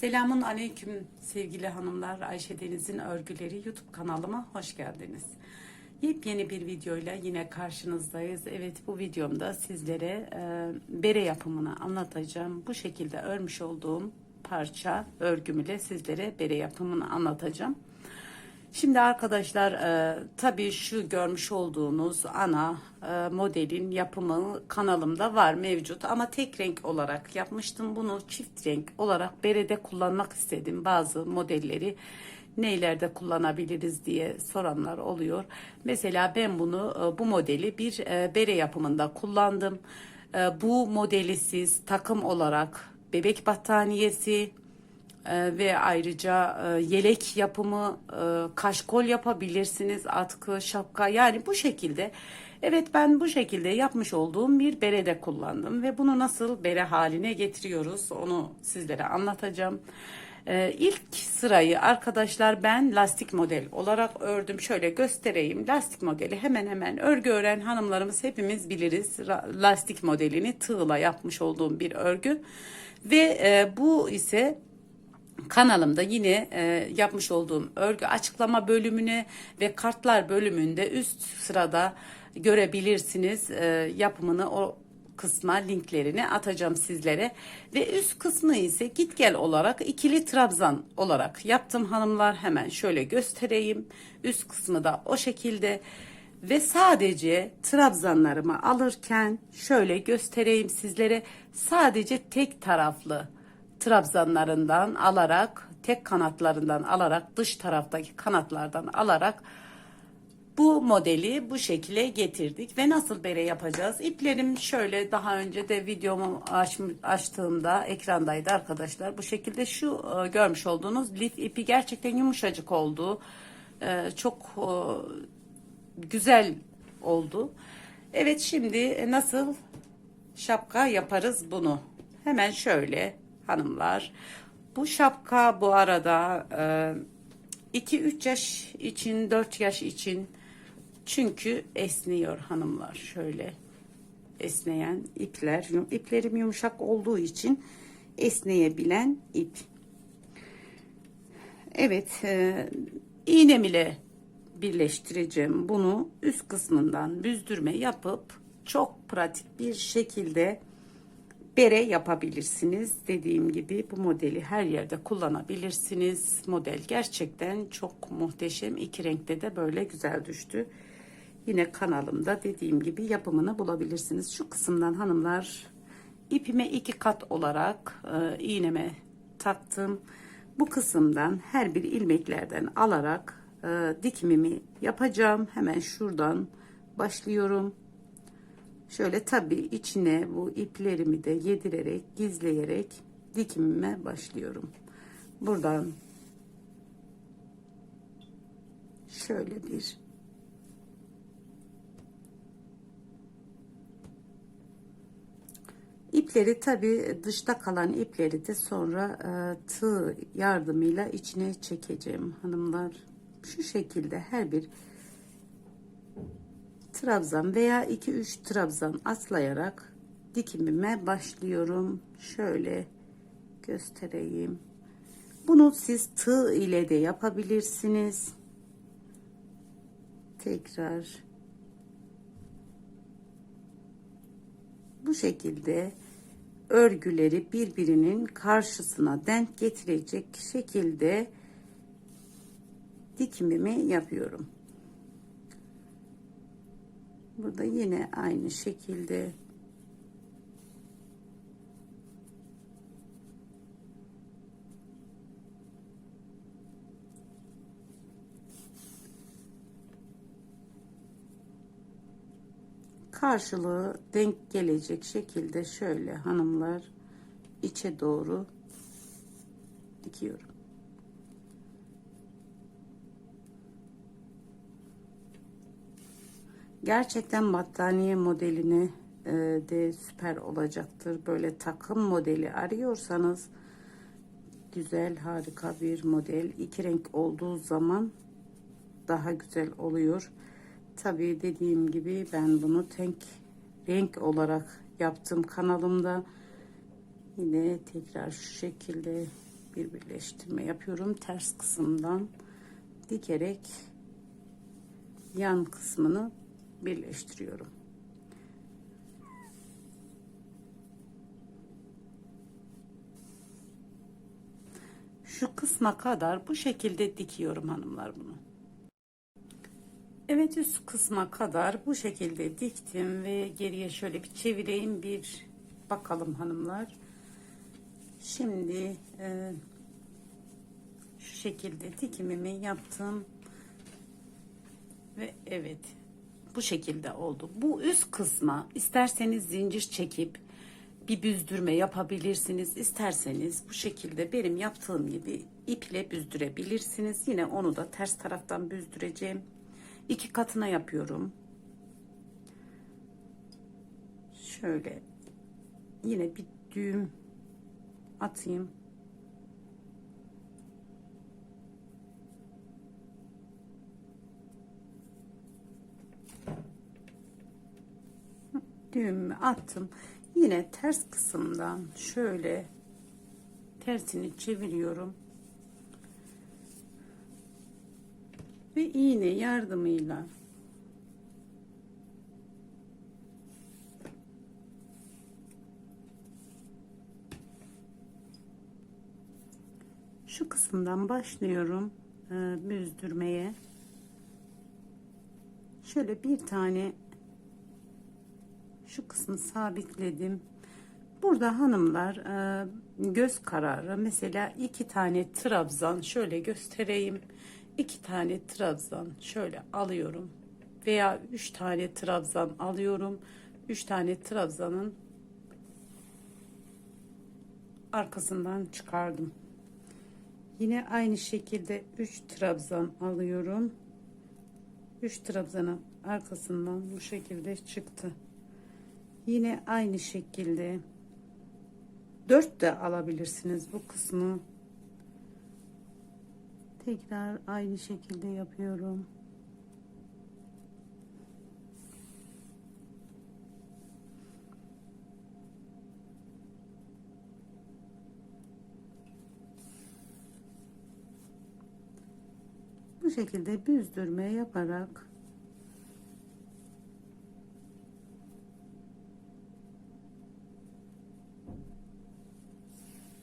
Selamun aleyküm sevgili hanımlar. Ayşe Deniz'in örgüleri YouTube kanalıma hoş geldiniz. Yepyeni bir videoyla yine karşınızdayız. Evet bu videomda sizlere e, bere yapımını anlatacağım. Bu şekilde örmüş olduğum parça örgüm ile sizlere bere yapımını anlatacağım. Şimdi arkadaşlar e, tabii şu görmüş olduğunuz ana e, modelin yapımı kanalımda var mevcut ama tek renk olarak yapmıştım bunu çift renk olarak berede kullanmak istedim bazı modelleri neylerde kullanabiliriz diye soranlar oluyor. Mesela ben bunu e, bu modeli bir e, bere yapımında kullandım. E, bu modeli siz takım olarak bebek battaniyesi ee, ve ayrıca e, yelek yapımı, e, kaşkol yapabilirsiniz, atkı, şapka yani bu şekilde. Evet ben bu şekilde yapmış olduğum bir berede kullandım ve bunu nasıl bere haline getiriyoruz onu sizlere anlatacağım. Ee, ilk sırayı arkadaşlar ben lastik model olarak ördüm. Şöyle göstereyim. Lastik modeli hemen hemen örgü öğren hanımlarımız hepimiz biliriz. Lastik modelini tığla yapmış olduğum bir örgü. Ve e, bu ise kanalımda yine e, yapmış olduğum örgü açıklama bölümüne ve kartlar bölümünde üst sırada görebilirsiniz. E, yapımını o kısma linklerini atacağım sizlere. Ve üst kısmı ise git gel olarak ikili trabzan olarak yaptım hanımlar. Hemen şöyle göstereyim. Üst kısmı da o şekilde. Ve sadece trabzanlarımı alırken şöyle göstereyim sizlere. Sadece tek taraflı trabzanlarından alarak tek kanatlarından alarak dış taraftaki kanatlardan alarak bu modeli bu şekilde getirdik ve nasıl bere yapacağız? İplerim şöyle daha önce de videomu aç, açtığımda ekrandaydı arkadaşlar. Bu şekilde şu e, görmüş olduğunuz lif ipi gerçekten yumuşacık oldu. E, çok e, güzel oldu. Evet şimdi nasıl şapka yaparız bunu? Hemen şöyle hanımlar. Bu şapka bu arada 2-3 yaş için 4 yaş için çünkü esniyor hanımlar. Şöyle esneyen ipler iplerim yumuşak olduğu için esneyebilen ip. Evet e, iğnem ile birleştireceğim. Bunu üst kısmından büzdürme yapıp çok pratik bir şekilde bere yapabilirsiniz. Dediğim gibi bu modeli her yerde kullanabilirsiniz. Model gerçekten çok muhteşem. İki renkte de böyle güzel düştü. Yine kanalımda dediğim gibi yapımını bulabilirsiniz. Şu kısımdan hanımlar ipime iki kat olarak e, iğneme taktım. Bu kısımdan her bir ilmeklerden alarak e, dikimimi yapacağım. Hemen şuradan başlıyorum. Şöyle tabi içine bu iplerimi de yedirerek gizleyerek dikimime başlıyorum. Buradan şöyle bir ipleri tabi dışta kalan ipleri de sonra e, tığ yardımıyla içine çekeceğim hanımlar. Şu şekilde her bir trabzan veya 2-3 trabzan atlayarak dikimime başlıyorum. Şöyle göstereyim. Bunu siz tığ ile de yapabilirsiniz. Tekrar bu şekilde örgüleri birbirinin karşısına denk getirecek şekilde dikimimi yapıyorum. Burada yine aynı şekilde karşılığı denk gelecek şekilde şöyle hanımlar içe doğru dikiyorum. Gerçekten battaniye modelini e, de süper olacaktır. Böyle takım modeli arıyorsanız güzel harika bir model. İki renk olduğu zaman daha güzel oluyor. Tabii dediğim gibi ben bunu tek renk olarak yaptım kanalımda. Yine tekrar şu şekilde bir birleştirme yapıyorum. Ters kısımdan dikerek yan kısmını birleştiriyorum. Şu kısma kadar bu şekilde dikiyorum hanımlar bunu. Evet üst kısma kadar bu şekilde diktim ve geriye şöyle bir çevireyim bir bakalım hanımlar. Şimdi e, şu şekilde dikimimi yaptım ve evet bu şekilde oldu. Bu üst kısma isterseniz zincir çekip bir büzdürme yapabilirsiniz. İsterseniz bu şekilde benim yaptığım gibi iple büzdürebilirsiniz. Yine onu da ters taraftan büzdüreceğim. İki katına yapıyorum. Şöyle yine bir düğüm atayım. Düğümü attım. Yine ters kısımdan şöyle tersini çeviriyorum. Ve iğne yardımıyla şu kısımdan başlıyorum e, büzdürmeye. Şöyle bir tane şu kısmı sabitledim. Burada hanımlar e, göz kararı mesela iki tane trabzan şöyle göstereyim. iki tane trabzan şöyle alıyorum veya üç tane trabzan alıyorum. Üç tane trabzanın arkasından çıkardım. Yine aynı şekilde 3 trabzan alıyorum. 3 trabzanın arkasından bu şekilde çıktı. Yine aynı şekilde 4 de alabilirsiniz bu kısmı. Tekrar aynı şekilde yapıyorum. Bu şekilde büzdürme yaparak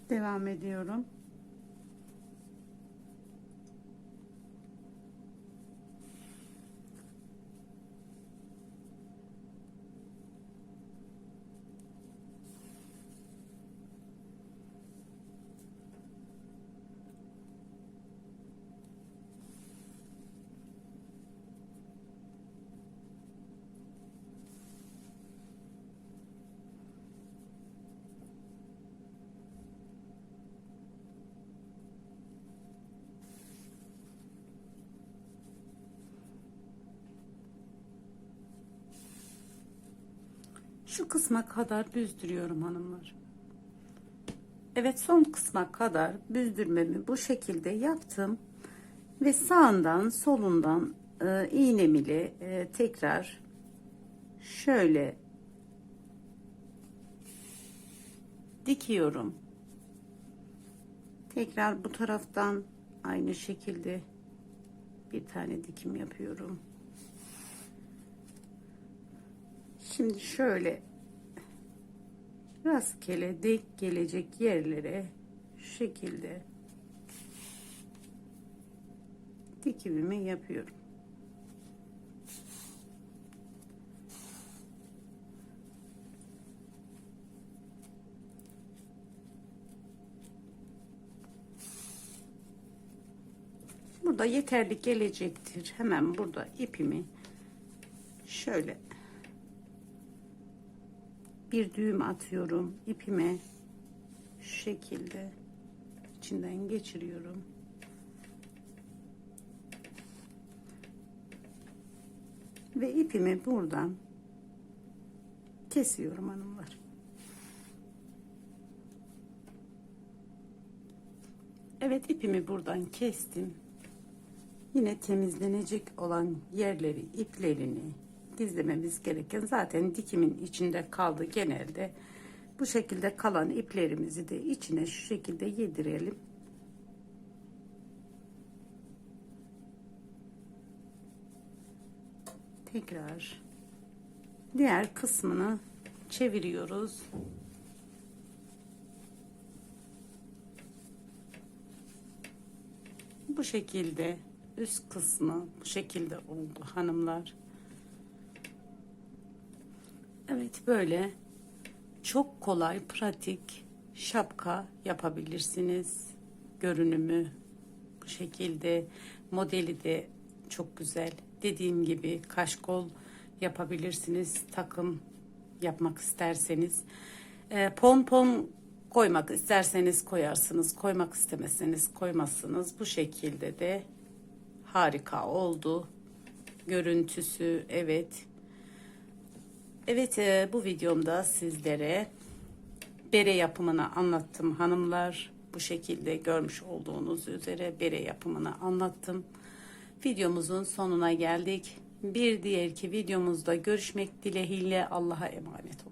devam ediyorum. Şu kısma kadar büzdürüyorum hanımlar. Evet son kısma kadar büzdürmemi bu şekilde yaptım. Ve sağından solundan e, iğnem ile e, tekrar şöyle dikiyorum. Tekrar bu taraftan aynı şekilde bir tane dikim yapıyorum. Şimdi şöyle rastgele denk gelecek yerlere şu şekilde dikimimi yapıyorum. Burada yeterli gelecektir. Hemen burada ipimi şöyle bir düğüm atıyorum ipime. Şu şekilde içinden geçiriyorum. Ve ipimi buradan kesiyorum hanımlar. Evet ipimi buradan kestim. Yine temizlenecek olan yerleri iplerini gizlememiz gereken zaten dikimin içinde kaldı genelde. Bu şekilde kalan iplerimizi de içine şu şekilde yedirelim. Tekrar diğer kısmını çeviriyoruz. Bu şekilde üst kısmı bu şekilde oldu hanımlar. Evet böyle çok kolay pratik şapka yapabilirsiniz. Görünümü bu şekilde modeli de çok güzel. Dediğim gibi kaşkol yapabilirsiniz. Takım yapmak isterseniz. E, pompon koymak isterseniz koyarsınız. Koymak istemezseniz koymazsınız. Bu şekilde de harika oldu. Görüntüsü evet. Evet e, bu videomda sizlere bere yapımını anlattım hanımlar. Bu şekilde görmüş olduğunuz üzere bere yapımını anlattım. Videomuzun sonuna geldik. Bir diğerki videomuzda görüşmek dileğiyle Allah'a emanet olun.